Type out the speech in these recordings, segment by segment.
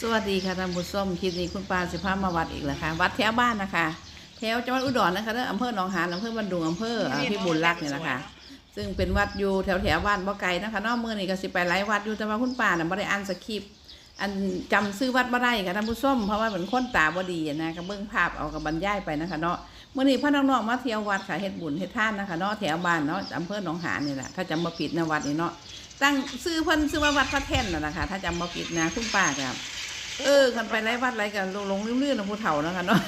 สวัสดีค่ะท่านผู้ชมคลิปนี้คุณปาสิพามาวัดอีกแล้วค่ะ วัดแถวบ้านนะคะแถวจังหวัดอุดรนะคะเด้ออำเภอหนองหานอำเภอบันดุงอำเภออ่าพิบูลรักษ์นี่แหละค่ะซึ่งเป็นวัดอยู่แถวแถวๆบ้านบ่ไกลนะคะนอกเมืองนี่ก็สิไปหลายวัดอยู่แต่ว่าคุณป้าน่ะบ่ได้อ่านสคริปต์อันจำซื้อวัดบ่ได้ค่ะท่านผู้ชมเพราะว่าเป็นคนตาบ่ดีอะนะก็เบิ่งภาพเอากับบรรยายไปนะคะเนาะมื้อนี้พระน้องๆมาเที่ยววัดค่ะเฮ็ดบุญเฮ็ดทานนะคะเนาะแถวบ้านเนาะอำเภอหนองหานนี่แหละถ้าจำบ่ผิดนะวัดนี่เนาะตั้งซื้อเพิ่นซื้อว่าวัดพระแท่นน่ะนะคะ ถ้าจำบ่ผิดนะคุณป้าก็ เออคันไปหลายวัดหลายกันลงๆลื่นๆนะผู้เฒ่านะคะเนาะ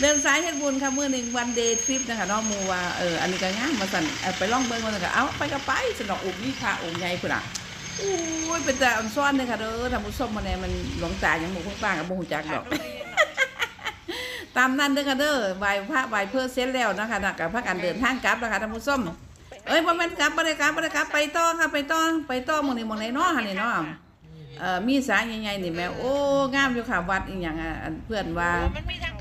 เดินสายเฮ็ดบุญค่ะมื้อหนึ่งวันเดย์ทริปนะคะเนาะมูว่าเอออันนี้ก็งามมาสั่นไปล่องเบิ่งว่าซั่นก็เอาไปก็ไปสนอกอุบนี่ค่ะองค์ใหญ่พุ่นน่ะอู้ยเป็นแต่อันซ้อนเลยค่ะเด้อท่านผู้มมาแน่มันหลงตายังบ่คุณป้าก็บ่ฮู้จักดอกตามนั้นเด้อค่ะเด้อไหวพระไหวเพื่อเสร็จแล้วนะคะนะกับพระกันเดินทางกลับนะคะท่านผู้มเอ้ยบ่แม่นกลับบ่ได้กลับบ่ได้กลับไปต่อค่ะไปต่อไปต่อหมื้องนี้หมื้องไหนเนาะหั่นนี่เนาะ เอ่อมีสายใหญ่ๆนี่แม่โอ้งามอยู่ค่ะวัดอีหยังอะอันเพื่อนว่า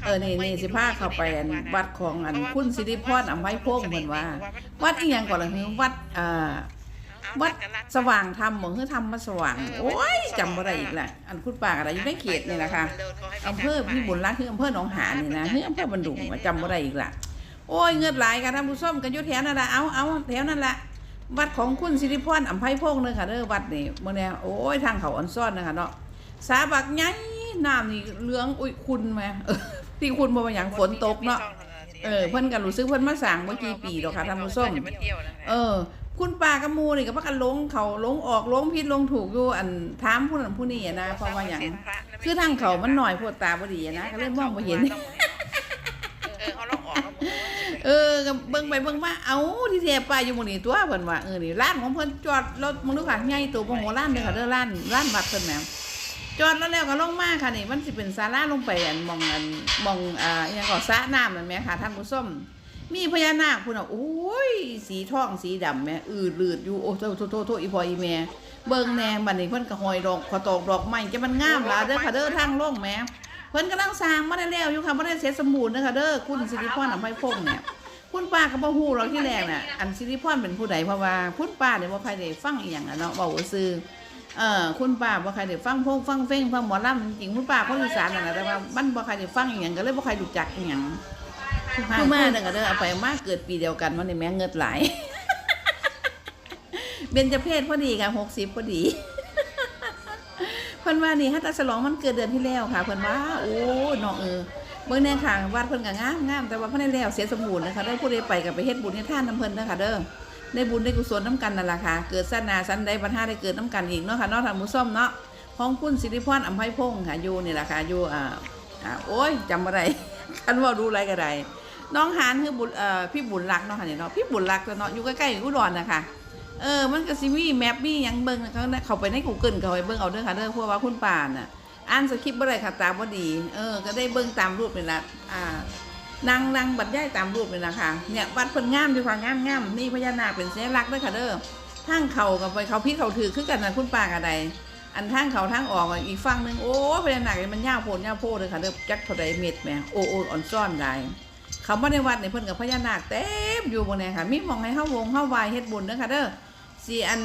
เออนี่นี่สิพาเข้าไปอันวัดของอันคุณสิริพรอำไพพงษ์เพิ่นว่า วัดอีหยังก่อนล่ะคือวัดอ่าวัดสว่างธรรมบ่คือธรรมสว่าง โอ้ยจำบ่ได้อีกแหละอันคุณป้าก็ได้อยู่ในเขตนี่แหละค่ะอำเภอพี่บุญรักษ์คืออำเภอหนองหานนี่นะคืออำเภอบันดุงว่าจำบ่ได้อีกล่ะโอ้ยเงินหลายค่ะท่านผู้ชมกันอยู่แถวนั่นล่ะเอาเอาแถวนั่นล่ะ วัดของคุณสิริพรอำไพพงษ์เด้อค่ะเด้อวัดนี่มื้อนี้โอ้ยทางเขาอันซ่อนนะคะเนาะสาบักใหญ่น้ำนี่เหลืองอุ้ยคุณแหมที่คุณบ่ว่าหยังฝนตกเนาะเออเพิ่นก็รู้สึกเพิ่นมาสร้างเมื่อกี่ปีดอกค่ะท่านผู้ชมเออ คุณป้ากับมูนี่ก็พักกันลงเขาลงออกลงผิดลงถูกอยู่อันถามผู้นั้นผู้นี้นะเพราะว่าหยังคือทางเขามันหน่อยพวดตาบ่ดีนะก็เลยมองบ่เห็น เออเขาลองออกแล้ว เออก็เบิ่งไปเบิ่งมาเอ้าที่แท้ป้าอยู่หมู่นี้ตัวเพิ่นว่าเออนี่ร้านของเพิ่นจอดรถมึงดูค่ะใหญ่โตบ่โหร้านเด้อค่ะเด้อร้านร้านวัดเพิ่นแหมจอดแล้วแล้วก็ลงมาค่ะนี่มันสิเป็นศาลาลงไปอันมองอันมองอ่าอีหยังก็สระน้ำนั่นแหมค่ะท่านผู้ชมมีพญานาคพุ่นอะโอ้ย สีทองสีดำแม่อืดลืดอยู่โอ้โทโทโทโทอีพออีแม่เบิ่งแหนบัดนี้เพิ่นก็หอยดอกขอตอกดอกไม้จะมันงามล่ะเด้อค่ะเด้อทางลงแหม่เพิ่นกำลังสร้างมาได้แล้วอยู่ค่ะบ่ได้เสร็จสมบูรณ์เด้อค่ะเด้อคุณสิริพรอำไพพงษ์เนี่ย คุณป้าก็บ่ฮู้หรอกที่แรกน่ะ อันสิริพรเป็นผู้ใดเพราะว่าคุณป้าเนี่ยบ่ใครได้ฟังอีหยังอะเนาะเว้าซื่อเออคุณป้าบ่ใครได้ฟังพงฟังเฟ้งฟังหมอลำจริงๆคุณป้าคนอีสานนั่นน่ะแต่ว่ามันบ่ใครได้ฟังอีหยังก็เลยบ่ใครรู้จักอีหยังคือมาเด้อก็เด้อเอาไปมาเกิดปีเดียวกันวันนี้แม่เงิดหลายเบญจเพศพอดีค่ะหกสิบพอดีเพิ่นว่านี่ฮัตตาฉลองมันเกิดเดือนที่แล้วค่ะเพิ่นว่าโอ้น้องเออ เบิ่งแน่ค่ะวัดเพิ่นก็งามงามแต่ว่าเพิ่นได้แล้วเสียสมบูรณ์นะคะได้ผู้ใดไปก็ไปเฮ็ดบุญให้ท่านน้ำเพิ่นนะคะเด้อได้บุญได้กุศลน้ำกันนั่นแหละค่ะ เกิดสันนาสันใดบรรหาได้เกิดน้ำกันอีกเนาะค่ะเนาะทางหมูส้มเนาะของคุณสิริพรอำไพพงษ์ค่ะอยู่นี่แหละค่ะอยู่อ่าอ่าโอ้ยจำบ่ได้คันว่าดูอะไรก็ได้น้องหานคือบุญเอ่อพี่บุญรักเนาะค่ะนี่เนาะพี่บุญรักเนาะอยู่ใกล้ๆอุดรนะคะเออมันก็สิมีแมปมีหยังเบิ่งเขาเขาไปใน Google เขาไปเบิ่งเอาเด้อค่ะเด้อพราะว่าคุณป่าน่ะ อ่านสคริปต์บ่ได้ค่ะตาบ่ดี เออ ก็ได้เบิ่งตามรูปนี่ละอ่านางนางบรรยายตามรูปนี่ละค่ะเนี่ยวัดเพิ่นงามอยู่ค่ะงามงามนี่พญานาคเป็นสัญลักษณ์เด้อค่ะเด้อทางเขากับไปเขาพี่เขาถือคือกันนะคุณป่าก็ไดอันทางเขาทางออกอีกฝั่งหนึงโอ้พญานาคนี่มันยาวโพดยาวโพดเลยค่ะเด้อจักเท่าใดเม็ดแหมโอ้โอ้อ่อนซ่อนได้เขามาในวัดเนี่ยเพิ่นกับพญานาคเต็มอยู่บนนี่ยค่ะมีมองให้เฮาวงเฮาวายเฮ็ดบุญเด้อค่ะเด้อ สิอัน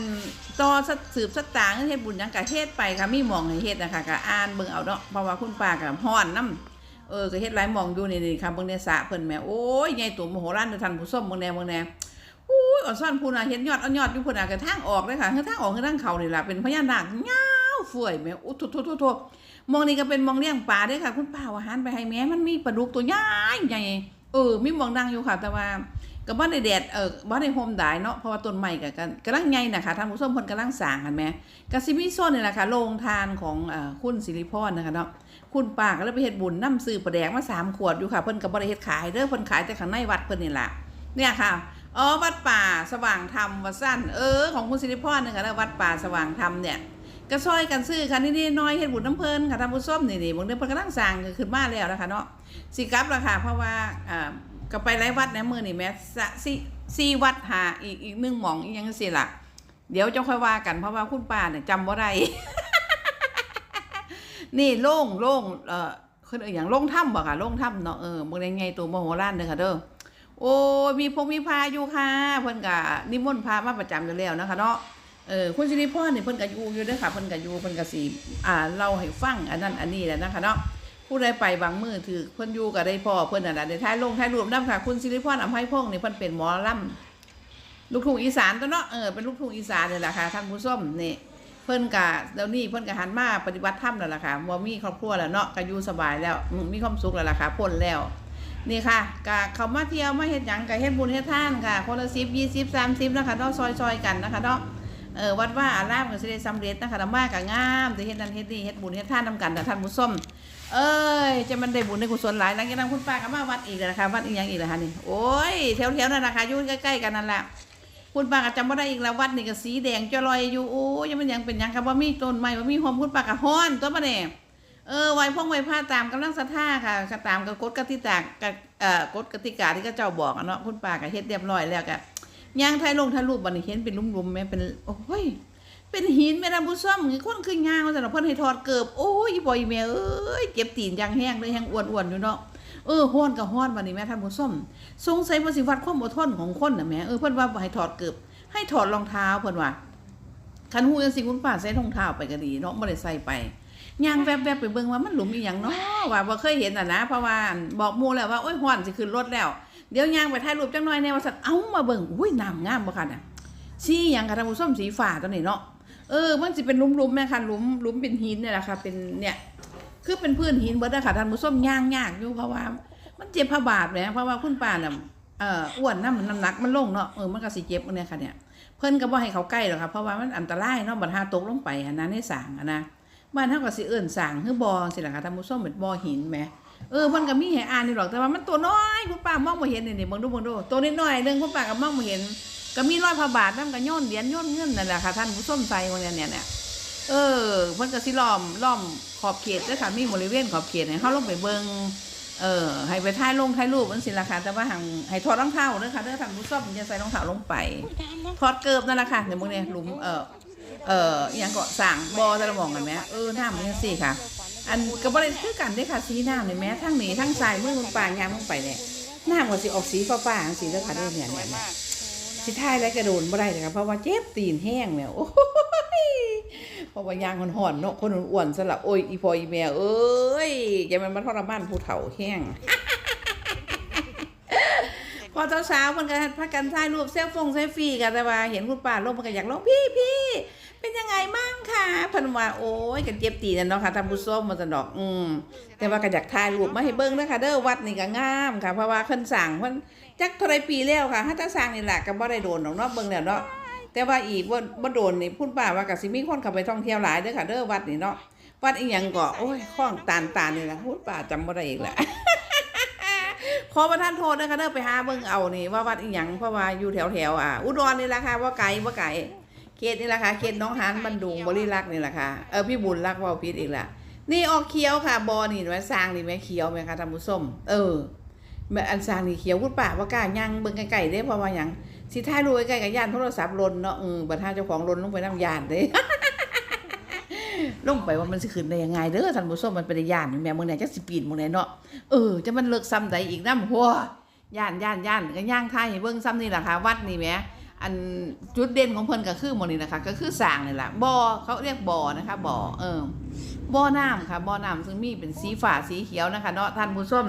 ต่อสืบสัตตางเฮ็ดบุญยังก็เฮ็ดไปค่ะมีหมองให้เฮ็ดนะคะก็อ่านเบิ่งเอาเนาะเพราะว่าคุณป้าก็ฮ้อนนํเออก็เฮ็ดหลายหมองอยู่นี่ๆค่ะเบิ่งเนี่ยสระเพิ่นแม่โอ้ยใหญ่โตมโหฬารเด้อท่านผู้ชมเบิ่งแน่เบิ่งแน่อู้ยอ่อนซ่อนพูน่ะเห็นยอดเอายอดอยู่พุ่นน่ะก็ทางออกเลยค่ะคือทางออกคือทางเข้านี่ล่ะเป็นพญานาคยาวเฟื่อยแม่อู้ทุๆๆๆมองนี่ก็เป็นมองเลี้ยงปลาด้อค่ะ คุณป้าว่าหันไปให้แม่มันมีปลาดุกตัวใหญ่ใหญ่เออมีมองดังอยู่ค่ะแต่ว่า ก็บ่ได้แดดเออบ่ได้โฮมดายเนาะเพราะว่าต้นไม้ก็กันกำลังใหญ่นะคะท่านผู้ชมเพิ่นกำลังสร้างกันแหมก็สิมีโซนนี่แหละค่ะโรงทานของเอ่อคุณสิริพรนะคะเนาะคุณป้าก็เลยไปเฮ็ดบุญนำซื้อปลาแดกมาสามขวดอยู่ค่ะเพิ่นก็บ่ได้เฮ็ดขายเด้อเพิ่นขายแต่ข้างในวัดเพิ่นนี่ล่ะเนี่ยค่ะอ๋อวัดป่าสว่างธรรมว่าซั่นเออของคุณสิริพรนี่ค่ะวัดป่าสว่างธรรมเนี่ยก็ซอยกันซื้อค่ะนี่ๆน้อยเฮ็ดบุญน้ำเพลินค่ะท่านผู้ชมนี่ๆบางเดือนเพิ่นกำลังสางขึ้นมาแล้วนะคะเนาะสิกลับละค่ะเพราะว่าอ่า ก็ไปหลายวัดในมือนี่แม่สะสี่สี่วัดหาอีกอีกหนึ่งหมองอีกอยังสิล่ะ เดี๋ยวจะค่อยว่ากันเพราะว่าคุณป้าเนี่ยจำบ่ได้นี่โล่งโล่งเออคืออย่างโล่งถ้ำบ่ค่ะโล่งถ้ำเนาะเออมื้อนี้ไงตัวมโหฬารเด้อค่ะเด้อโอ้มีพงมีพาอยู่ค่ะ เพิ่นก็นิมนต์พามาประจำอยู่แล้วนะคะเนาะเออคุณสิริพรนี่เพิ่นก็อยู่อยู่เด้อค่ะเพิ่นก็อยู่เพิ่นก็สิอ่าเล่าให้ฟังอันนั้นอันนี้แหละนะคะเนาะ ผู้ใดไปบางมือถือเพิ่อนอยู่ก็ได้พ่อเพิ่นน่ะล่ะได้ถ่ายลงถ่ายรูปนํค่ะ คุณสิริพรอภัยพงษ์นี่เพิ่อนเป็นหมอลำลูกทุ่งอีสานตัวเนาะเออเป็นลูกทุ่งอีสานนี่แหละค่ะท่านผู้ชมนี่เพิ่อนก็เดี๋ยวนี้เพิ่อนก็หันมาปฏิบัติธรรมแล้วล่ะค่ะบ่มีครอบครัวแล้วเนาะก็อยู่สบายแล้วมีความสุขแล้วล่ะค่ะพ้นแล้วนี่ค่ะก็เขามาเที่ยวมาเฮ็ดหยังก็เฮ็ดบุญเฮ็ดท่านค่ะคนละ10 20 30นะคะเนาะซอยๆกันนะคะเนาะเออวัดว่าอารามก็สิได้สำเร็จนะคะธรรมะก็งามแต่เฮ็ดนั่นเฮ็ดนี่เฮ็ดบุญเฮ็ดทานนำกันนะท่านผู้ชม เอ้ยจะมันได้บุญได้กุศลหลายหลังจากนั้นคุณป้าก็มาวัดอีกแล้วนะคะวัดอีกอย่างอีกแล้วค่ะนี่โอ้ยแถวๆนั่นนะคะอยู่ใกล้ๆกันนั่นแหละคุณป้าก็จำบ่ได้อีกแล้ววัดนี่ก็สีแดงจะลอยอยู่โอ้ยยังมันยังเป็นยังครับว่ามีต้นไม้ว่ามีหอมคุณป้าก็ฮ้อนตัวมาแน่เออไหวพ่องไหวผ้าตามกำลังศรัทธาค่ะก็ตามกับกฎกติกากับเอ่อกฎกติกาที่เขาเจ้าบอกอะเนาะคุณป้าก็เฮ็ดเรียบร้อยแล้วก็ย่างถ่ายลงถ่ายรูปบันี้เห็นเป็นลุมๆแม่เป็นโอ้ย เป็นหินแม่ดำผู้ซ่อมคือคนคือยางว่าซั่นะเพิ่นให้ถอดเกิบโอ้ยบ่อยแม่เอ้ยเจ็บตีนยังแห้งเลยแห้งอ้วนๆอยู่เนาะเออฮ้อนก็ฮ้อนบัดนี้แม่ท่านผู้ซ่อมสงสัยว่าสิวัดความอดทนของคนน่ะแม่เออเพิ่นว่าให้ถอดเกิบให้ถอดรองเท้าเพิ่นว่าคันฮู้จังซี่คุณป้าใส่รองเท้าไปก็ดีเนาะบ่ได้ใส่ไปย่างแวบๆไปเบิ่งว่ามันหลุมอีหยังเนาะว่าบ่เคยเห็นน่ะนะเพราะว่าบอกมูแล้วว่าโอ้ยฮ้อนสิขึ้นรถแล้ว เดี๋ยวย่างไปถ่ายรูปจังหน่อยแน่ว่าซั่นเอ้ามาเบิ่งอุ้ยน้ำงามบ่คั่นน่ะสีหยังค่ะท่านผู้มสีฟ้าตัวนี้เนาะ เออมันสิเป็นลุมๆแม่ค่ะลุมลุมเป็นหินเนี่ยแหละค่ะ เป็นเนี่ยคือเป็นพื้นหินเบิดอะค่ะท่านผู้ชมย่างยากอยู่เพราะว่า มันเจ็บพระบาทแหมเพราะว่าคุณป้าน่ะเอ่ออ้วนน้ำน้ำหนักมันลงเนาะเออมันก็สิเจ็บเนี่ยค่ะเนี่ยเพิ่นก็บ่ให้เขาใกล้หรอกค่ะเพราะว่ามันอันตรายเนาะบัดหาตกลงไปอันนั้นให้สางอะนะบ้านเฮาก็สิเอิ้นสางคือบ่สิล่ะค่ะท่านผู้ชมเป็นบอหินแหมเออมันก็มีให้อ่านนี่หรอกแต่ว่ามันตัวน้อยคุณป้ามองบ่เห็นนี่นี่เบิ่งดูเบิ่งดูตัวน้อยๆนึงคุณป้าก็มองบ่เห็น ก็มีร้อยพระบาทนำก็โยนเหรียญโยนเงินนั่นแหละค่ะท่านผู้ชมใส่พวกเนี้ยเนี่ยเนี่ยเออเพิ่นก็สิล้อมล้อมขอบเขตด้อค่ะมีบริเวณขอบเขตให้เฮาลงไปเบิงเออให้ไปถ่ายลงถ่ายรูปจังซี่ล่ะค่ะแต่ว่าหังให้ถอดรองเท้าเด้อค่ะเด้อท่านผู้ชมอย่าใส่รองเท้าลงไปถอดเกิบนั่นแหละค่ะเดี๋ยวมื้อนี้หลุมเออเอออีหยังก็สร้างบอแต่ละมองกันแหมเออน้ำมันจังซี่ค่ะ อันก็บ่ได้คือกันด้อค่ะสีน้ำนี่แหม้ทั้งนี้ทั้งซ้ายมือคุณป้ายามลงไปเนี่ยน้ำก็สิออกสีฟ้าๆจังซี่เด้อค่ะเด้อเนี่ยเนี่ย สิท้ายแล้วกระโดนบ่ได้เลยครับเพราะว่าเจ็บตีนแห้งแล้วโอ้ยเพราะว่ายางมันห่อนเนาะคนอ้วนๆซะละโอ้ยอีพออีแม่เอ้ยอย่ามันมาทรมานผู้เฒ่าแห้งพอเจ้าสาวมันก็พากันถ่ายรูปเซลฟงเซลฟี่กันแต่ว่าเห็นคุณป้าลงมันก็อยากลงพี่พี่เป็นยังไงมั่งค่ะพิ่นว่าโอ้ยกันเจ็บตีนนเนาะค่ะท่านผู้ชมมันจะดอกอืมแต่ว่าก็อยากถ่ายรูปมาให้เบิ่งเด้อค่ะเด้อวัดนี่ก็งามค่ะ เพราะว่าเพิ่นสั่งเพิ่น จักเท่าไรปีแล้วค่ะถ้าตาสร้างนี่แหละก็บ่ได้โดนดอกเนาะเบิ่งแล้วเนาะแต่ว่าอีกบ่บ่โดนนี่พูดป่าว่าก็สิมีคนเข้าไปท่องเที่ยวหลายเด้อค่ะเด้อวัดนี่เนาะวัดอีหยังก็โอ้ยข้องตาลตาลนี่แหละพูดป่าจำบ่ได้อีกแหละขอประทานโทษนะคะเด้อไปหาเบิ่งเอานี่ว่าวัดอีหยังเพราะว่าอยู่แถวแถวๆอ่าอุดรนี่แหละค่ะว่าไกลว่าไกลเขตนี่แหละค่ะเขตน้องหานบันดุงบริรักษ์นี่แหละค่ะเออพี่บุญรักว่าผิดอีกละนี่ออกเขียวค่ะบอนี่แม่สร้างนี่แม่เขียวแม่ค่ะท่านผู้ชมเออ อันซางนี่เขียวคุณป่าว่ากล้าย่างเบิ่งไก่ๆได้เพราะว่าหยังสิท่ายรวยไก่กับย่านโทรศัพท์หล่นเนาะเออบัดหาเจ้าของหล่นลงไปน้ำยานเด้ลงไปว่ามันสิขึ้นได้ยังไงเด้อท่านผู้ชมมันเป็นย่านแม่มื้อนี้จักสิปีนมื้อไหนเนาะเออจะมันเลิกซ้ำใดอีกนำหัวย่านย่านย่านก็ย่างท่ายให้เบิ่งซ้ำนี่แหละค่ะวัดนี่แหม อันจุดเด่นของเพิ่นก็คือหมื้นี้นะคะ ก็คือสร้างนี่ล่ะบ่อเขาเรียกบ่อนะคะบ่อเออบ่อน้ำค่ะบ่อน้ำซึ่งมีเป็นสีฟ้าสีเขียวนะคะเนาะท่านผู้ชม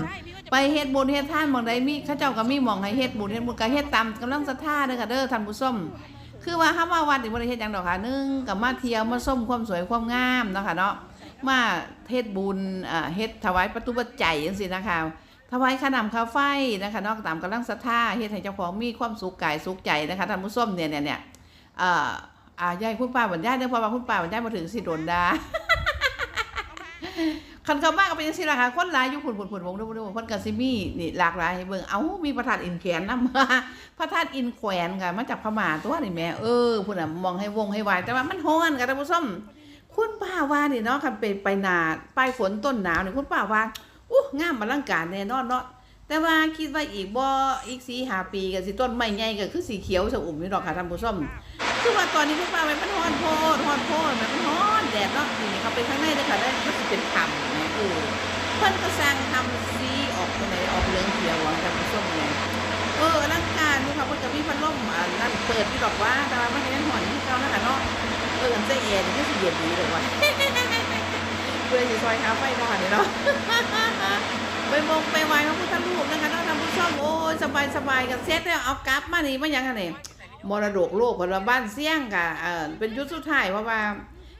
ไปเฮ็ดบุญเฮ็ดทานหมองใดมีเขาเจ้าก็มีหมองให้เฮ็ดบุญเฮ็ดบุญก็เฮ็ดตามกำลังศรัทธาเด้อค่ะเด้อท่านผู้ชมคือว่าเฮามาวัดนี่บ่ได้เฮ็ดหยังดอกค่ะหนึงก็มาเที่ยวมาชมความสวยความงามเนาะค่ะเนาะมาเฮ็ดบุญอ่าเฮ็ดถวายประตูปัจจัยจังซี่นะคะ ถวายขนมข้าวไฟนะคะนาะตามกำลังศรัทธาเฮ็ดให้เจ้าของมีความสุขกายสุขใจนะคะท่านผู้ชมเนี่ยเนี่ยเนี่ยเอ่ออ่ายายคุณป้าบรรยายเด้อเพราะว่าคุณป้าบรรยายบ่ถึงสิโดนดาคันเข้ามาก็เป็นจังซี่ล่ะค่ะคนหลายอยู่พุ่นๆๆวงดูๆเพิ่นก็สิมีนี่หลากหลายให้เบิ่งเอ้ามีพระธาตุอินแขวนนำพระธาตุอินแขวนค่ะมาจากพม่าตัวนี่แม่เออพุ่นน่ะมองให้วงให้วายแต่ว่ามันร้อนค่ะท่านผู้ชมคุณป้าว่านี่เนาะคันไปไปนาปลายฝนต้นหนาวนี่คุณป้าว่า อู้งามอลังการแน่นอนเนาะแต่ว่าคิดว่าอีกบ่อีก4 5ปีก็สิต้นไม้ใหญ่ก็คือสีเขียวชอุ่มนี่ดอกค่ะท่านผู้ชมคือว่าตอนนี้คุณป้าไว้มันร้อนโพดร้อนโพดมันร้อนแดดเนาะนี่เขาไปข้างในเด้ค่ะได้ก็สิเป็นธรรมนะเออเพิ่นก็สร้างทำสีออกไปไหนออกเหลืองเขียวท่านผู้ชมเนี่ยเอออลังการดูค่ะเพิ่นก็มีพัดลมอ่านั่นเปิดที่ดอกว่าแต่ว่ามันก็ยังหอนที่เก่านะคะเนาะเอออันเสียเอ็นนี่สิเย็นดีเลยว่ะ เพื่อสิซอยหาไฟเนาะค่ะนี่เนาะไปมงไปไหว้พระพุทธรูปนะคะเนาะท่านผู้ชมโอ้ยสบายสบายกับเซ็ตแล้วเอากลับมานี่มายังไงนี่มรดกโลกพิ่นว่าบ้านเสี่ยงกะเออเป็นยุคสุดท้ายเพราะว่า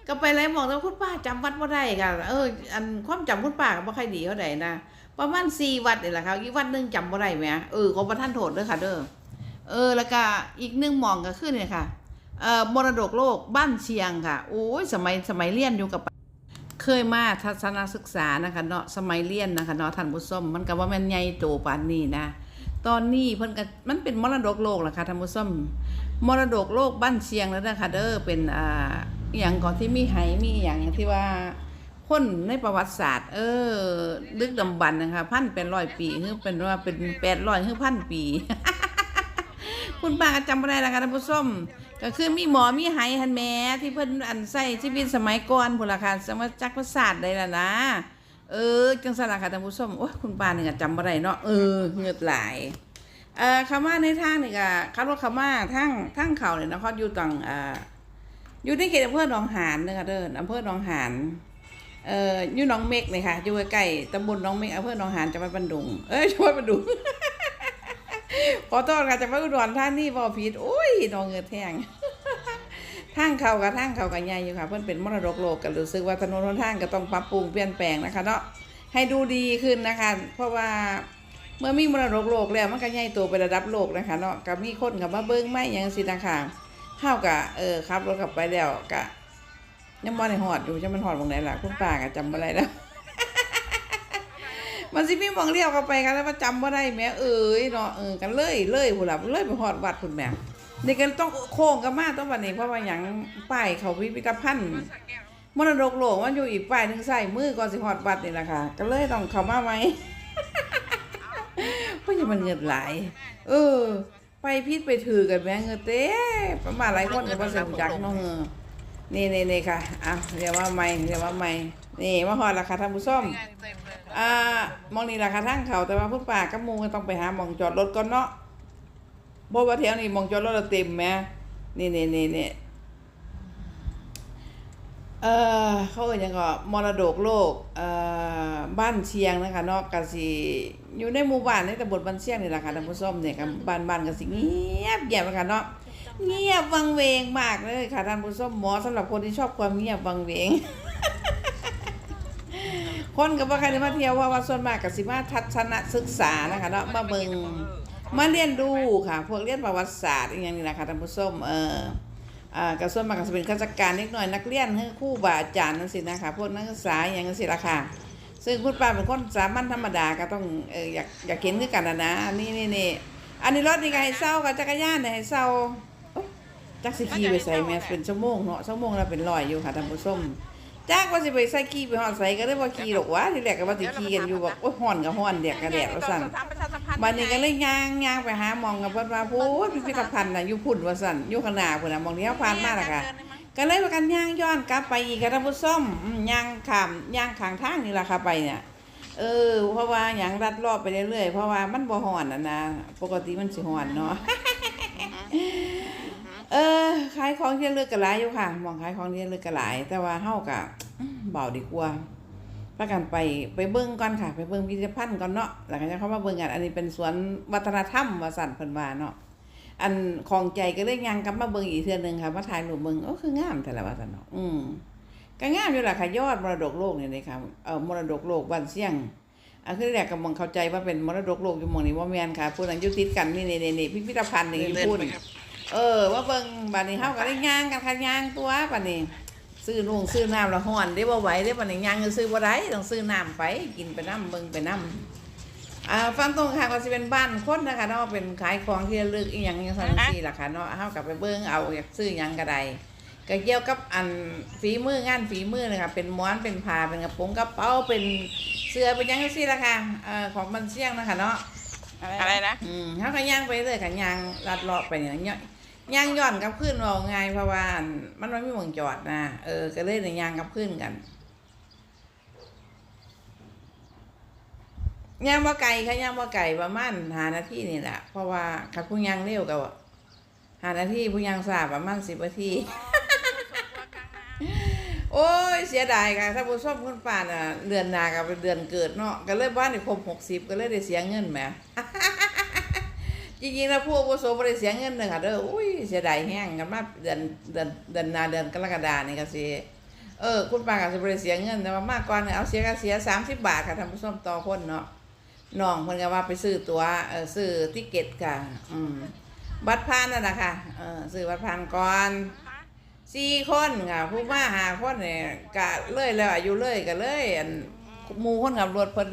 ก็ไปไล่มองแต่ว่าคุณป้าจำวัดบ่าได้กะเอออันความจำคุณป้าก็บ่ค่อยดีเท่าใดนะประมาณ4วัดนี่แหละค่ะอีกวัดหนึ่งจำบ่าได้แหมเออขอประท่านโทษเด้อค่ะเด้อเออแล้วก็อีกหนึ่งมองก็คือเนี่ยค่ะเอ่อมรดกโลกบ้านเชียงค่ะโอ้ยสมัยสมัยเรียนอยู่กับ เคยมาทัศนศึกษานะคะเนาะสมัยเรียนนะคะเนาะท่านผู้ชมมันก็ว่าม่นใหญ่โตปานนี้นะ ตอนนี้เพิ่นก็มันเป็นมรดกโลกล่ะค่ะท่านผู้ชมมรดกโลกบ้านเชียงแล้วนะคะเด้อเป็นอ่าอย่างก่อนที่มีไหมีอหย่างที่ว่าคนในประวัติศาสตร์ เออลึกดำบรรนะคะพันเป็นร้อยปีคือเป็นว่าเป็นแปดร้อยคือพันปี คุณป้าก็จำไม่ได้แล้วค่ะท่านผู้ชม ก็คือมีหมอมีไหฮันแม่ที่เพิ่นอันใส่ชีวิตสมัยก่อนพุ่นละค่ะสมัยจักรพรรดิศาสตร์ได้ล่ะนะ เออ จังซั่นล่ะค่ะท่านผู้ชมโอ้ยคุณป้านี่ก็จำบ่ได้เนาะเออเหงือดไหลายเอ่อคำว่าในทางนี่ก็คำว่าคำว่าทางทางเขาเนี่ยนะคะอยู่ตังอ่าอยู่ในเขตอำเภอหนองหานเด้อค่ะเด้ออำเภอหนองหานเอ่ออยู่หนองเมกนี่ค่ะอยู่ใกล้ๆตำบลหนองเมกอำเภอหนองหานจังหวัดบันดุงเอ้ยจังหวัดบันดุง ขอโทษค่ะจังหวัดอุดรธานนี่บ่ผิดโอ้ยนองเงือแทงทางเขากับทางเขากับใหญ่อยู่ค่ะ เพื่อนเป็นมรดกโลกกันรู้สึกว่าถนนทางก็ต้องปรับปรุงเปลี่ยนแปลงนะคะเนาะให้ดูดีขึ้นนะคะ เพราะว่าเมื่อมีมรดกโลกแล้วมันก็ใหญ่โตไประดับโลกนะคะเนาะก็มีคนกับมาเบิ้งไม่ยังสินะคะเฮากะเออขับรถกลับไปแล้วกะยังบ่ได้ฮอดอยู่จะมันฮอดตรงไหนล่ะคุณป้าก็จำบ่ได้แล้ว มันสิมีหมองเลี้ยวเข้าไปกันแล้วว่าจำบ่าได้แม่เอ้ยเนาะเออกันเลยเลยพุ่นล่ะเลยไปฮอดวัดพุ่นแม่นี่ก็ต้องโค้งกันมาต้องวันนี้เพราะว่าอย่างป้ายเขาพิพิธภัณฑ์มรดกโลกมันอยู่อีกป้ายหนึงใส่มือก่อนสิฮอดวัดนี่แหละค่ะก็เลยต้องเข้ามาไหมเพราะยังมันเงินหลายเออ ไปพิษไปถือกันแม่เงินเต้ประมาณหลายคนกับภาษาจักเนาะเออ นี่นี่นี่ค่ะอะเรียกว่าไม่เรียกว่าไม่นี่มาหอดราคาท่านผู้ชมอ่ามองนี่ราคาทางเขาแต่ว่าพุ่นป่ากับมูก็ต้องไปหามองจอดรถก่อนเนาะเพราะว่าแถวนี้มองจอดรถเราเต็มไหมนี่นี่นี่นี่ เออเขาเอ่ยยังก็มรดกโลกเอ่อบ้านเชียงนะคะเนาะกะสิอยู่ในหมู่บ้านในตำบลบ้านเชียงนี่แหละค่ะท่านผู้ชมเนี่ยกับบ้านบ้านก็สิเงียบเงียบนะคะเนาะเงียบวังเวงมากเลยค่ะท่านผู้ชมหมอสำหรับคนที่ชอบความเงียบวังเวง คนก็บ่ใครมาเที่ยวเพราว่าส่วนมากก็สิมาทัศนศึกษานะคะเนาะมาเบิ่งมาเรียนรู้ค่ะ พวกเรียนประวัติศาสตร์อย่างนี้นะคะท่านผู้ชมเออ กระทรวงมาดไทยเป็นข้าราชการนิดหน่อยนักเรียนคือครู่บาอาจารย์นั่นสินะคะพวกนักศึกษาอย่างนั้นสิละค่ะซึ่งคุณป้าเป็นคนสามัญธรรมดาก็ต้องเอออยากอยากเห็นคือกันนะนะนี่นี่นี่อันนี้รถนี่ก็ให้เศร้ากับจักรยานนี่ให้เศร้าโอ๊ยจักรสิขี่ไปใส่แมสเป็นชั่วโมงเนาะชั่วโมงละเป็นร้อยอยู่ค่ะท่านผู้ชม จ้ากว่าสิไปใส่ขี่ไปห่อดใส่ก็ได้ว่าขี่หรอกวะที่แรกก็ว่าสิขี่กันอยู่บอกโอ้ยห่อนกับห่อนแดดกับแดดว่าสั่นบัดนี้ก็เลยย่างย่างไปหามองกับเพิ่นว่าพูดพิพิธภัณฑ์น่ะอยู่พุ่นว่าซั่นอยู่ข้างหน้าพุ่นน่ะมองที่เฮาผ่านมาละค่ะก็เลยว่ากันย่างย้อนกลับไปอีกค่ะท่านผู้มอืมย่างขามย่างขางทางนี่ล่ะค่ะไปเนี่ยเออ เพราะว่าหยังรัดรอบไปเรื่อยๆเพราะว่ามันบ่ฮ้อนน่ะนะปกติมันสิฮ้อนเนาะ เออขายของที่ระลึกก็หลายอยู่ค่ะมองขายของที่ระลึกก็หลายแต่ว่าเฮาก็อืมเบาดีกว่าพากันไปไปเบิ่งก่อนค่ะ ไปเบิ่งพิพิธภัณฑ์ก่อนเนาะแล้วก็จะเข้ามาเบิ่งกันอันนี้เป็นสวนวัฒนธรรมวาสันเพิ่นว่าเนาะอันของใจก็เลยยังกลับมาเบิ่งอีกเทื่อนึงค่ะมาถ่ายรูปเบิ่งโอ้คืองามแต่ละว่าซั่นเนาะอืมก็งามอยู่ล่ะค่ะยอดมรดกโลกเนี่เลยค่ะเอ่อมรดกโลกบ้านเสียงอันคือแรกก็มองเข้าใจว่าเป็นมรดกโลกอยู่มองนี้บ่าแม่นค่ะผู้นั้นยู่ติดกันนี่ๆๆๆพิพิธภัณฑ์นี่อยู่พ เออ ว่าเบิ่งบัดนี้เฮาก็ได้ย่างกันค่ะย่างตัวบัดนี้ ซื้อนุ่งซื้อน้ำละฮ้อนได้บ่ไหวได้บัดนี้ย่างก็ซื้อบ่ได้ต้องซื้อน้ำไปกินไปน้ำเบิ่งไปน้ำอ่าฟังตรงค่ะก็สิเป็นบ้านคนนะคะเนาะเป็นขายของที่ระลึกอีหยังจังซั่นซี่ล่ะค่ะเนาะเฮาก็ไปเบิ่งเอาอยากซื้อหยังก็ได้ก็เกี่ยวกับอันฝีมืองานฝีมือเลยค่ะเป็นม้วนเป็นผ้าเป็นกระโปรงกระเป๋าเป็นเสื้อเป็นหยังจังซี่ล่ะค่ะเอ่อของมันเสี่ยงนะคะเนาะอะไรนะอืมเขาก็ย่างไปเลยค่ะย่างลัดเลาะไปเนี่ย ย่างย้อนกับขึ้นว่าไงเพราะว่ามันไม่มีหมองจอดนะเออ ก็เลยเนี่ยย่างกับขึ้นกันย่างว่าไก่ค่ะย่างว่าไก่ประมาณหานาทีนี่แหละเพราะว่าคัดผู้ย่างเร็วกับหานาทีผู้ย่างสาประมาณสิบนาทีโอ้ยเสียดายค่ะถ้าผู้ชมคุณป่านอะเดือนหนากับเป็นเดือนเกิดเนาะก็เลยบ้านในครบหกสิบก็เลยได้เสียเงินแหม จริงๆแล้วผู้อาวุโสบ่ได้เสียเงินเลยค่ะเด้ออุ้ยเสียดายแห้งกันมาเดือนเดือนเดือนนาเดือนกรกฎานี่ก็สิเออคุณป้าก็สิบ่ได้เสียเงินแต่ว่ามากกว่าเนี่ยเอาเสียก็เสีย30บาทค่ะท่านผู้ชมต่อคนเนาะน้องเพิ่นก็ว่าไปซื้อตัวเออซื้อติเกตค่ะ อืมบัตรผ่านนั่นน่ะค่ะเออซื้อบัตรผ่านก่อนสี่คนค่ะผู้มาหาคนเนี่ยก็เลยแล้วอายุเลยก็เลยอันหมู่คนขับรถเพิ่น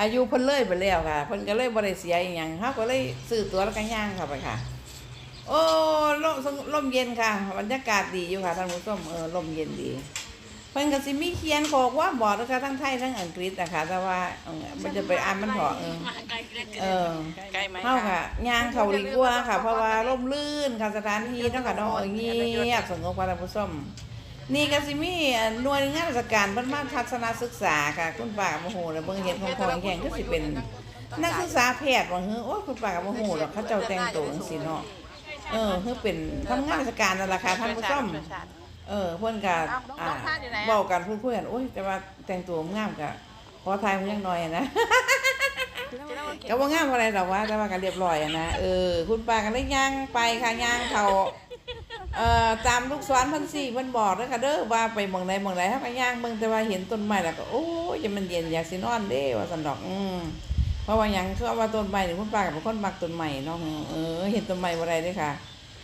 อายุเพิ่นเลยไปแล้วค่ะเพิ่นก็เลยบ่ได้เสียอีหยังเฮาก็เลยซื้อตั๋วแล้วก็ย่างเข้าไปค่ะ โอ้ลมลมเย็นค่ะบรรยากาศดีอยู่ค่ะท่านผู้ชมเออลมเย็นดีเพิ่นก็สิมีเขียนขอความบอกนะคะทั้งไทยทั้งอังกฤษนะคะแต่ว่าเออมันจะไปอ่านมันพอเออเออใกล้ไหมเฮาค่ะย่างเข้าดีกว่าค่ะ เพราะว่าร่มรื่นค่ะสถานที่เนาะค่ะเนาะเออเงียบสงบค่ะท่านผู้ชม นี่ก็สิมีหน่วยงานราชการเพิ่นมาทัศนศึกษาค่ะคุณป้าก็บ่ฮู้แล้วเบิ่งเห็นของของแข่งก็สิเป็นนักศึกษาแพทย์ว่าเฮ้อโอ้ยคุณป้าก็บ่ฮู้หรอกเขาเจ้าแต่งตัวจังซี่เนาะเออคือเป็นทำงานราชการนั่นล่ะค่ะท่านผู้ชมเออเพิ่นก็อ่าเว้ากันพูดคุยกันโอ้ยแต่ว่าแต่งตัวงามก็ขอทายเพิ่นยังน้อยนะก็บ่งามอะไรดอกว่าแต่ว่าก็เรียบร้อยอะนะเออคุณป้าก็เลยย่างไปค่ะย่างเขา เอ่อตามลูกศรพันสี่เพิ่นบอกเด้ค่ะเด้อว่าไปหม่องใดหม่องใดเฮาก็ย่างเบิ่งแต่ว่าเห็นต้นไม้แล้วก็โอ้ยมันเย็นอยากสินอนเด้ว่าซั่นดอกอืมเพราะว่าหยังคือว่าต้นไม้นี่คุณป้าก็เป็นคนมักต้นไม้เนาะเออเห็นต้นไม้บ่ได้เด้ค่ะ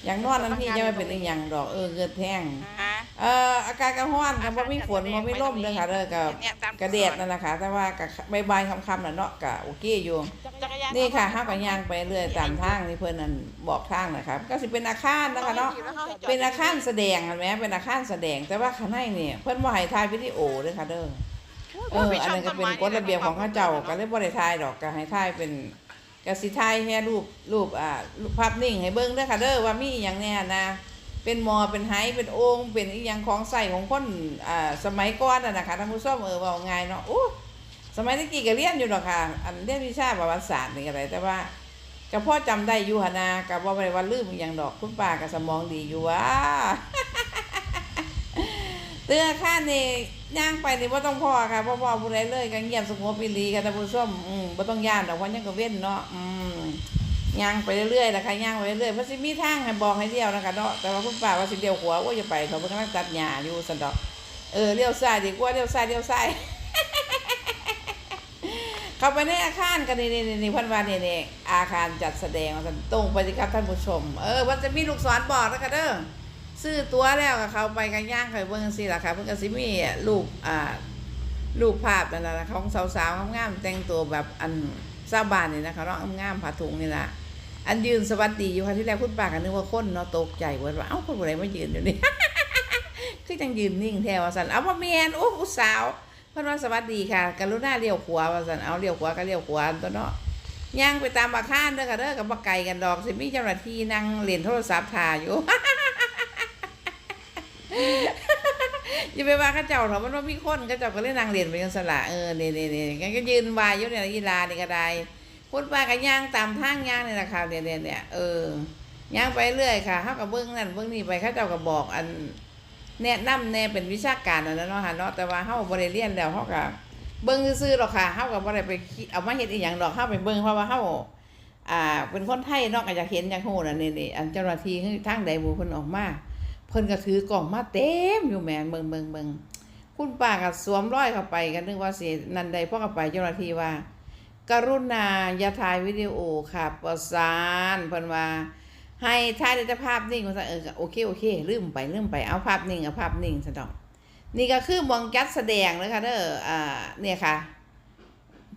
อยากนอนนั่นที่จะไม่เป็นอีหยังดอกเออเกิดแห้งฮะเอ่ออากาศก็ร้อนค่ะบ่มีฝนบ่มีลมเด้อค่ะเด้อก็เนี่ยตามกระแดดนั่นแหละค่ะแต่ว่าก็บ่ายๆค่ำๆน่ะเนาะก็โอเคอยู่จักรยานนี่ค่ะห้าก็ย่างไปเรื่อยตามทางนี่เพื่อนนั่นบอกทางนะครับก็สิเป็นอาคารนะคะเนาะเป็นอาคารแสดงเห็นไหมเป็นอาคารแสดงแต่ว่าข้างในนี่เพื่อนว่าให้ถ่ายวิดีโอเด้วยค่ะเด้อเอออันนั้นก็เป็นกฎระเบียบของเข้าเจ้าก็เลยบ่ได้ถ่ายดอกก็ให้ถ่ายเป็น ก็สิถ่ายแค่รูปรูปอ่าภาพนิ่งให้เบิ่งเด้อค่ะเด้อว่ามีอย่างแน่นะเป็นมอเป็นไหเป็นโองค์เป็นอีหยังของใส่ของคนอ่าสมัยก่อนน่ะนะคะท่านผู้ชมเออว่าไงเนาะโอ้สมัยตะกี้ก็เรียนอยู่ดอกค่ะ อันเรียนวิชาประวัติศาสตร์นี่ก็ได้แต่ว่าก็พ่อจำได้อยู่หนนากับว่าไปวันลืมอย่างดอกคุณป้ากับสมองดีอยู่ว่า เตือข้านี่ย่างไปนี่ว่าต้องพ่อค่ะพ่อพ่อผู้ใดเลยก็เงียบสงบปีรีค่ะท่านผู้ชมอืมบ่ต้องย่านดอกเพราะยังก็เว้นเนาะอืมย่างไปเรื่อยๆนะคะย่างไปเรื่อยๆเพราะสิมีทางให้บอกให้เดียวนะคะเนาะแต่ว่าคุณป้าว่าสิเดียวขวว่าจะไปเขาเพิ่งกำลังตัดหญ้าอยู่สันดอกเออเลี้ยวซ้ายดีกว่าเลี้ยวซ้ายเลี้ยวซ้ายเข้าไปในอาคารกันนี่นี่นี่พันวานี่นี่อาคารจัดแสดงว่าซั่นตรงไปสิครับท่านผู้ชม เออมันจะมีลูกศรบอกแล้วกันเด้อ ซื้อตัวแล้วก็เขาไปกันย่างเคยเบิ่งสิล่ะค่ะเพิ่นก็สิมีรูปอ่ารูปภาพนั่นน่ะของสาวๆงามๆแต่งตัวแบบอันชาบานนี่นะคะเนาะงามๆผ้าถุงนี่ล่ะอันยืนสวัสดีอยู่ค่ะที่แรกคุณป้าก็นึกว่าคนเนาะตกใจเบิดว่าเอ้าคนบ่ได้มายืนอยู่นี่คือจังยืนนิ่งแท้ว่าสันเอาบ่แมนโอ้ผู้สาวเพิ่นว่าสวัสดีค่ะกรุณาเลี้ยวขวาว่าซั่นเอาเลี้ยวขวาก็เลี้ยวขวาตัวเนาะย่างไปตามอาคารเด้อค่ะเด้อก็บ่ไกลกันดอกสิมีเจ้าหน้าที่นั่งเล่นโทรศัพท์ถ่ายอยู่ อย่าไปว่าเขาเจ้าเถอะมันว่ามีคนเขาเจ้าก็เลยนั่งเล่นไปจังซั่นล่ะเออนี่ๆๆงั้นก็ยืนวายอยู่เนี่ยอีลานี่ก็ได้พูดว่าก็ย่างตามทางย่างเนี่แหละค่ะเนี่ยเนี่ยเออย่างไปเรื่อยค่ะเฮาก็เบิ่งนั่นเบิ่งนี่ไปเขาเจ้าก็บอกอันแนะนำแน่เป็นวิชาการนั่นแหละเนาะค่ะเนาะแต่ว่าเฮาบ่ได้เรียนแล้วเฮาก็เบิ่งซื่อๆหรอกค่ะเฮาก็บ่ได้ไปเอามาเฮ็ดอีหยังดอกเฮาไปเบิ่งเพราะว่าเฮาอ่าเป็นคนไทยนาะก็อยากเห็นอยากฮู้น่ะนี่ๆอันเจ้าหน้าที่คือทางใดหมู่เพิ่นออกมา เพิ่นก็ถือกล่องมาเต็มอยู่แหม่นเบิงเบิงเบิงคุณป้าก็สวมร้อยเข้าไปก็นึกว่าสินันใดพ่อเข้าไปเจ้าหน้าที่ว่า กรุณาอย่าถ่ายวิดีโอค่ะประสานเพิ่นว่าให้ถ่ายแต่ภาพนิ่งว่าซั่นเออโอเคโอเคลืมไปลืมไปเอาภาพนิ่งเอาภาพนิ่งซะดอกนี่ก็คือมองจัดแสดงนะคะเด้ออ่าเนี่ยค่ะ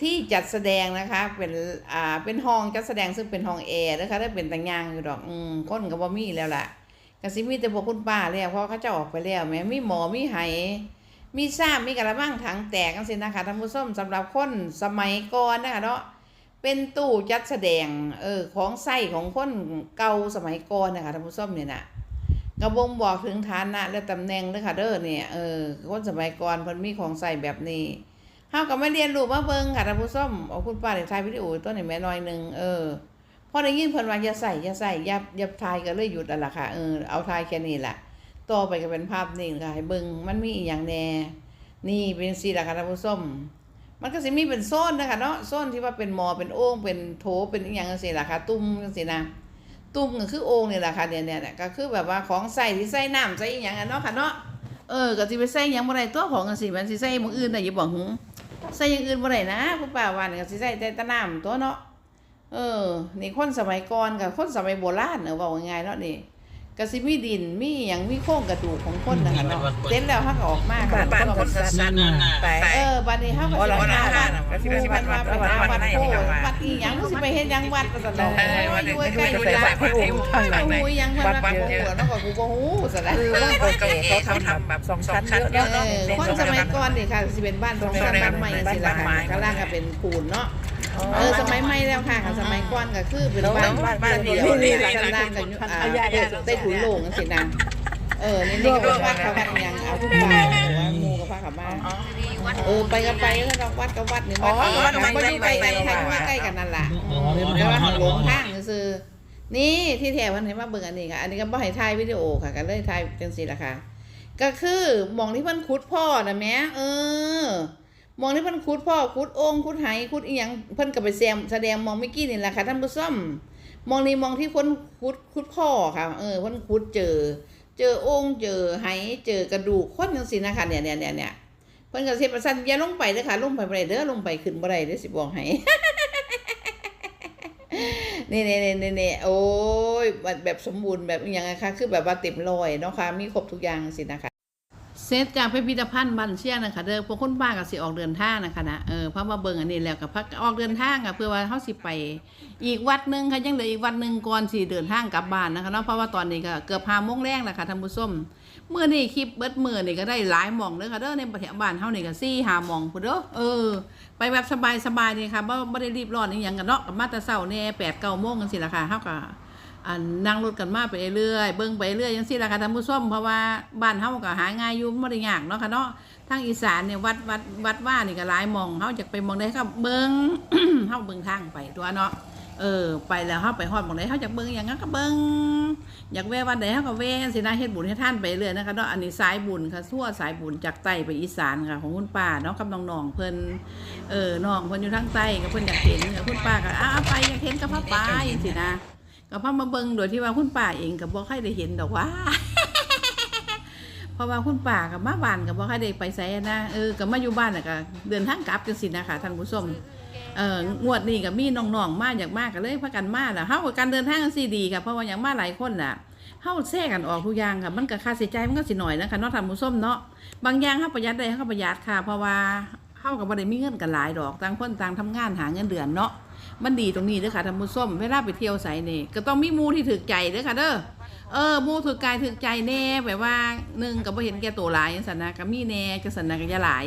ที่จัดแสดงนะคะเป็นอ่าเป็นห้องจัดแสดงซึ่งเป็นห้องแอร์นะคะได้เป็นต่างยางอยู่ดอกอืมคนก็บ่มีแล้วล่ะ ก็สิมีแต่พวกคุณป้าแล้วเพราะเขาจะออกไปแล้วแม้มีหมอมีไหมีซ้ำมีกระมังถังแตกจังซี่นะคะท่านผู้ชมสำหรับคนสมัยก่อนนะคะเนาะเป็นตู้จัดแสดงเออของใส่ของคนเก่าสมัยก่อนนะคะท่านผู้ชมเนี่ยนะกระบงบอกถึงฐานะและตำแหน่งเด้อค่ะเด้อเนี่ยเออคนสมัยก่อนเพิ่นมีของใส่แบบนี้เฮาก็มาเรียนรู้มาเบิ่งค่ะท่านผู้ชมเอาคุณป้าได้ถ่ายวิดีโอตัวนี้แม่น้อยหนึงเออ อได้ยินเพิ่นว่าอย่าใส่อย่าใส่อย่าอย่าถ่ายก็เลยหยุดแล้วล่ะค่ะเออเอาถ่ายแค่นี้ล่ะต่อไปก็เป็นภาพนิ่งค่ะให้เบิ่งมันมีอีหยังแน่นี่เป็นสิล่ะค่ะท่านผู้ชมมันก็สิมีเป็นโซนนะคะเนาะโซนที่ว่าเป็นหมอเป็นโอ่งเป็นโถเป็นอีหยังจังซี่ล่ะค่ะ ตุ้มจังซี่นะตุ้มก็คือโอ่งนี่แหละค่ะเนี่ยเนี่ยก็คือแบบว่าของใส่ที่ใส่น้ำใส่อีหยังอะเนาะค่ะเนาะเออก็สิไปใส่หยังบ่ได้ตัวของจังซี่มันสิใส่หมื้ออื่นได้อยู่บ่หึใส่อย่างอื่นบ่ได้นะผู้ป้าว่านี่ก็สิใส่แต่ตะน้ำตัวเนาะ เออ นี่คนสมัยก่อนกับคนสมัยโบราณเออเว้าง่ายๆเนาะนี่ก็สิมีดินมีหยังมีโครงกระดูกของคนนั่นเนาะเสร็จแล้วเฮาก็ออกมาบ้านบ้านคนสั้นๆไปเออบัดนี้เฮาก็สิไปหาวัดหมู่มันว่าไปหาวัดโพวัดอีหยังสิไปเฮ็ดหยังวัดว่าซั่นเนาะโอ้ยอยู่ใกล้ๆไปนี่วัล่ะดพระองค์ทางไหนโอ้ยยังวัวัดดวัวัดดเยเยอะอะเนาะก็กูบ่ฮู้ซะแล้วคือว่าเขาทำแบบสองชั้นเยอะเออคนสมัยก่อนนี่ค่ะสิเป็นบ้านสองชั้นบ้านใหม่สิล่ะค่ะข้างล่างก็เป็นปูนเนาะ เออสมัยใหม่แล้วค่ะค่ะสมัยก่อนก็คือเป็นบ้านบ้านเดียวข้างล่างก็อยู่อ่าใต้ถุนโล่งจังซี่นะเออนี่นี่ก็เป็นวัดเขาวัดยังเอาทุกบ้านว่าหมู่กับพาเขามาเออไปกันไปแล้วก็วัดกับวัดนี่วัดวัดมันก็อยู่ใกล้กันค่ะอยู่ใกล้กันนั่นล่ะแต่ว่าหลงทางซื่อๆนี่ที่แถวมันเห็นมาเบิ่งอันนี้ค่ะ อันนี้ก็บ่ให้ถ่ายวิดีโอค่ะก็เลยถ่ายจังซี่ล่ะค่ะ ก็คือหมองที่เพิ่นขุดพ่อน่ะแหม่เออห มองที่เพิ่นขุดพ่อขุดองขุดไหขุดอีหยังเพิ่นก็ไปแซมแสดงมองเมื่อกี้นี่แหละค่ะท่านผู้ชมมองนี้มองที่คนขุดขุดพ่อค่ะ เออเพิ่นขุดเจอ เจอโอ่งเจอไหเจอกระดูกคนจังซี่นะคะเนี่ยเนี่ยเนี่ยเนี่ยเพิ่นก็สิประสันอย่าลงไปเด้อค่ะลงไปบ่ได้เด้อลงไปขึ้นบ่ได้เด้อสิบอกให้นี่นี่นี่นี่นี่โอ้ยแบบสมบูรณ์แบบอย่างไงคะคือแบบว่าเต็มรอยเนาะค่ะมีครบทุกอย่างสินะคะ เซตจากพิพิธภัณฑ์บันเชียนะคะเด้อพวกคนบ้านก็สิออกเดินทางนะคะนะเออเพราะมาเบิงอันนี้แล้วก็พักออกเดินทางอะเพื่อว่าเฮาสิไปอีกวัดหนึ่งค่ะยังเหลืออีกวัดหนึ่งก่อนสิเดินทางกลับบ้านนะคะเนาะเพราะว่าตอนนี้ก็เกือบ5โมงแรงแล้วค่ะท่านผู้ชมมื้อนี้คลิปเบิดมือนี่ก็ได้หลายมองเด้อค่ะเด้อในประเทศบ้านเฮานี่ก็4 5หามองพุ่นเด้อเออ ไปแบบสบายๆนี่ค่ะบ่บ่ได้รีบร้อนอีหยังกันเนาะกับมาต่เช้าแน่8 9โมงจังซี่ล่ะค่ะเฮาก็ อันนั่งรถกันมาไปเรื่อยเบิ่งไปเรื่อยจังซี่ล่ะค่ะท่านผู้ชมเพราะว่าบ้านเฮาก็หาง่ายอยู่บ่ได้ยากเนาะค่ะเนาะทางอีสานเนี่ยวัดวัดวัดว่านี่ก็หลายมองเฮาอยากไปมองใดก็เบิ่งเฮาเบิ่งทางไปตัวเนาะเออไปแล้วเฮาไปฮอดมองใดเฮาอยากเบิ่งอย่างนั้นก็เบิ่งอยากแวะวัดใดเฮาก็แวะจังซี่นะเฮ็ดบุญให้ท่านไปเรื่อยนะคะเนาะอันนี้สายบุญค่ะทั่วสายบุญจากใต้ไปอีสานค่ะของคุณป้าเนาะกับน้องๆเพิ่นเออน้องเพิ่นอยู่ทางใต้ก็เพิ่นอยากเห็นก็คุณป้าก็อ้าเอาไปอยากเห็นก็พาไปจังซี่นะ ก็พามาเบิงโดยที่ว่าคุณป้าเองก็บ่ค่อยได้เห็นดอกว่าเพราะว่าคุณป้ากับมาบ้านก็บ่ค่อยได้ไปไสอะนะเออก็มาอยู่บ้านน่ะก็เดินทางกลับจังซี่นะคะท่านผู้ชมเอองวดนี้ก็มีน้องๆมาอยากมากก็เลยพากันมาล่ะเฮากับการเดินทางจังซี่ดีค่ะเพราะว่าอย่างมาหลายคนน่ะเฮาแทรกกันออกทุกอย่างค่ะมันก็ค่าใช้จ่ายมันก็สิน้อยนะคะเนาะท่านผู้ชมเนาะบางอย่างเฮาประหยัดได้เฮาก็ประหยัดค่ะ เพราะว่าเฮากับบ่ได้มีเงินกันหลายดอกต่างคนต่างทำงานหาเงินเดือนเนาะ มันดีตรงนี้เด้อค่ะท่านผู้ชมเวลาไปเที่ยวไสนี่ก็ต้องมีหมูที่ถูกใจเด้อค่ะเด้อเออหมูถูกกายถูกใจแน่แบบว่าหนึ่งก็บ่เห็นแก่ตัวหลายจังซั่นนะก็มีแน่จังซั่นนะก็อย่าหลาย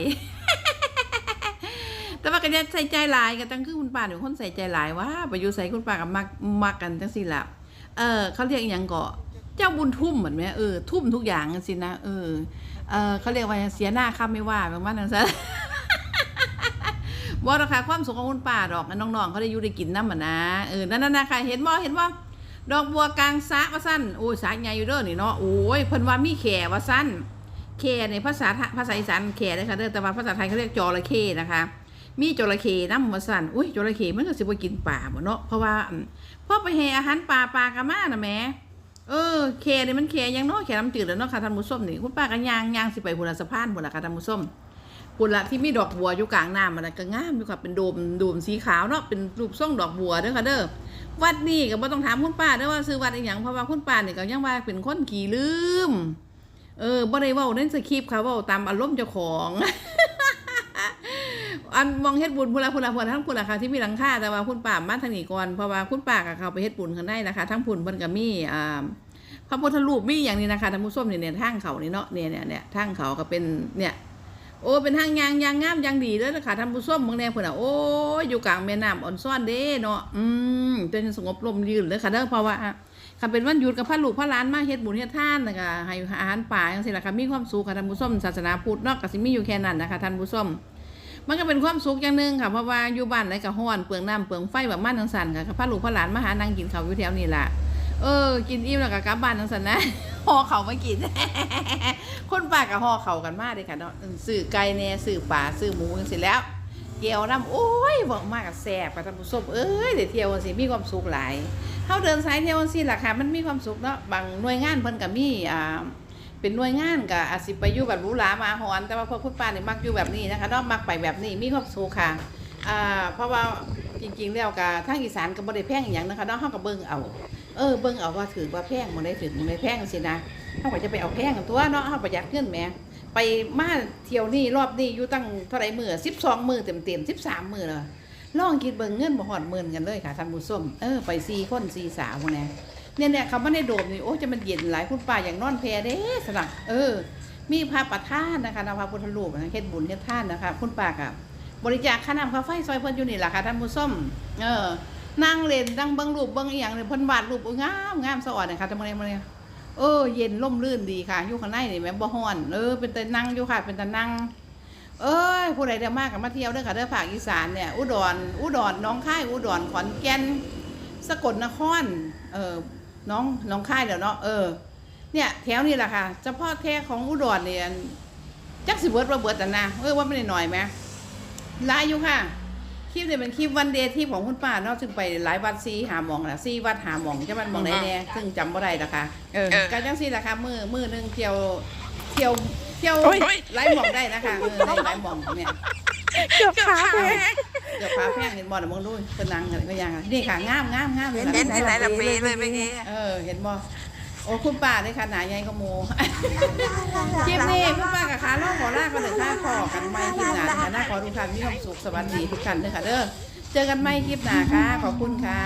แต่ว่าก็จะใส่ใจหลายก็ตั้งคือคุณป้าเป็นคนใส่ใจหลายว่าไปอยู่ใส่คุณป้าก็มักมักกันจังซี่ล่ะเออเขาเรียกอีหยังก็เจ้าบุญทุ่มเหมือนไหมเออทุ่มทุกอย่างจังซี่นะเออเออเขาเรียกว่าเสียหน้าค่าไม่ว่าประมาณนั้นซะ บ่ราคาความสุขของคุณป้าดอกน้องๆเขาได้อยู่ได้กินน้ำมันนะเออนั่นน่ะค่ะเห็นบ่เห็นบ่ดอกบัวกลางสะว่าสั้นโอ้ยสะใหญ่อยู่เด้อนี่เนาะโอ้ยเพิ่นว่ามีแขว่าสั้นแขในภาษาภาษาอีสานแขเลยค่ะเด้อแต่ว่าภาษาไทยเขาเรียกจระเข้นะคะมีจระเข้น้ำว่าสั้นอุ้ยจระเข้มันก็สิบ่กินปลาบ่เนาะเพราะว่าอืมพอไปแห่อาหารปลาปลากระมาน่ะแม่เออแขนี่มันแขยังเนาะแขน้ำจืดแล้วเนาะค่ะท่านผู้ชมนี่คุณป้าก็ย่างยางสิไปพุ่นละสะพานพุ่นละค่ะท่านผู้ชม พุ่นละที่มีดอกบัวอยู่กลางน้ำมันก็งามอยู่ค่ะเป็นโดมโดมสีขาวเนาะเป็นรูปทรงดอกบัวเด้อค่ะเด้อวัดนี่ก็บ่ต้องถามคุณป้าเด้อว่าซื้อวัดอีหยังเพราะว่าคุณป้าเนี่ยก็ยังว่าเป็นคนขี้ลืม เออบ่ได้เว้าในสคริปต์ค่ะเว้าตามอารมณ์เจ้าของอันมองเฮ็ดบุญพุ่นละพุ่นละพุ่นละทั้งพุ่นละค่ะที่มีหลังคาแต่ว่าคุณป้ามาทางนี้ก่อนเพราะว่าคุณป้าก็เขาไปเฮ็ดบุญข้างในนะคะทั้งพุ่นเพิ่นก็มีอ่าพระพุทธรูปมีอย่างนี้นะคะท่านผู้ชมเนี่ยเนี่ยทางเขานี่เนาะเนี่ยเนี่ยเนี่ยทางเขาก็เป็นเนี่ย โอ้เป็นทางยางยางงามยางดีเลยนะคะท่านผู้ชมเมืองแนวเพิ่นน่ะโอ้ยอยู่กลางแม่น้ำอ่อนซ่อนเด้เนาะอืมเป็นสงบลมยืนเลยค่ะเด้อเพราะว่าคันเป็นวันหยุดกับพระลูกพระหลานมาเฮ็ดบุญเฮ็ดทานนะคะให้อาหารป่าจังซี่ล่ะค่ะมีความสุขค่ะท่านผู้ชมศาสนาพุทธเนาะก็สิมีอยู่แค่นั้นนะคะท่านผู้ชมมันก็เป็นความสุขอย่างหนึ่งค่ะเพราะว่าอยู่บ้านไหนก็ฮ้อนเปลืองน้ำเปลืองไฟแบบมันทั้งสันค่ะพาลูกพาหลานมาหานั่งกินข้าวอยู่แถวนี้ล่ะ เออ กินอิ่มแล้วก็กลับบ้านทั้งสันนะห่อเขาวมากิน คนป่ากับห่อเขากันมากเลยค่ะเนาะซื้อไก่แน่ซื้อปลาซื้อหมูจังสิแล้ว เกี่ยวน้ำโอ้ยบอกมากกับแซ่บกับท่านผู้ชมเอ้ยเดี๋ยวเที่ยวจังสิมีความสุขหลายเขาเดินสายเที่ยวจังสิล่ะค่ะมันมีความสุขเนาะบางหน่วยงานเพิ่นก็มีอ่าเป็นหน่วยงานก็อาจสิไปยู่แบบหรูหรามาหอน แต่ว่าพวกคุณป้าเนี่ยมักอยู่แบบนี้นะคะเนาะมักไปแบบนี้มีความสุขค่ะอ่าเพราะว่าจริงๆแล้วก็ทางอีสานก็บ่ได้แพงอย่างนะคะเนาะเฮาก็เบิ่งเอา เออเบิ่งเอาว่าถือว่าแพงบ่ได้ถือบ่ได้แพงสินะเฮาก็จะไปเอาแพงกันตัวเนาะเฮาประหยัดเงินแหมไปมาเที่ยวนี่รอบนี้อยู่ตั้งเท่าไรมื้อ12มื้อเต็มๆ13มื้อแล้วลองคิดเบิ่งเงินบ่ฮอดหมื่นกันเลยค่ะท่านผู้ชมเออไป4คน4สาวพวกนี้เนี่ยเนี่ยคำว่าในโดมนี่โอ้จะมันเย็นหลายคุณป้าอย่างนอนแพรเด้สนักเออ มีพระประธานนะคะนพระพุทธรูปนะเฮ็ดบุญเฮ็ดท่านนะคะ คุณป้ากับบริจาคค่าน้ำค่าไฟซอยเพิ่นอยู่นี่แหละค่ะท่านผู้ชมเออ นั่งเล่นนั่งเบิ่งรูปเบิ่งอีหยังเนี่ยเพิ่นวาดรูปโอ้งามงามสะอ่อนนะคะท่านผู้ใดมื้อนี้เออเย็นร่มรื่นดีค่ะอยู่ข้างในนี่แม่บ่ฮ้อนเออเป็นแต่นั่งอยู่ค่ะ เป็นแต่นั่งเอ้ยผู้ใดเด้อมากกับมาเที่ยวเด้อค่ะเด้อภาคอีสานเนี่ย อุดรอุดรน้องคายอุดรขอนแก่นสกลนครเออน้องน้องค่ายเดี๋ยวเนาะเออเนี่ยแถวนี้แหละค่ะเฉพาะแค่ของอุดรเนี่ยจักสิเบิร์ดว่าเบิร์ดแต่นะเออว่าไม่ได้หน่อยไหมลายอยู่ค่ะ คลิปเนี่ยเป็นคลิปวันเดย์ที่ของคุณป้าเนาะซึ่งไปหลายวัดซีหาหมองนะซีวัดหาหมองจะมันหมองไหนแน่ซึ่งจำบ่ได้ละค่ะเออก็จังซี่ละค่ะมือมือหนึงเที่ยวเที่ยวเที่ยวโอ้ยหลายหมองได้นะคะเออได้หลายหมองเนี่ยเกือบขาแพงเดี๋ยวฟ้าแพงเห็นบ่น่ะมึงดูเพิ่นนั่งกันก็ยังอะนี่ค่ะงามงามงามเลยเห็นนะที่ไหนละปีเลยเมื่อกี้เออเห็นบ่โอ้คุณป้าด้ขนาใหญ่ก็โมคลิปนี้คุณป้ากับค้าล่องขอลากันเลยค่ะขอกันไม่คลิปหน้าค่ะน่าขอทุกท่านมีความสุขสวัสดีทุกท่านเลยค่ะเด้อเจอกันไม่คลิปหน้าค่ะ ขอบคุณค่ะ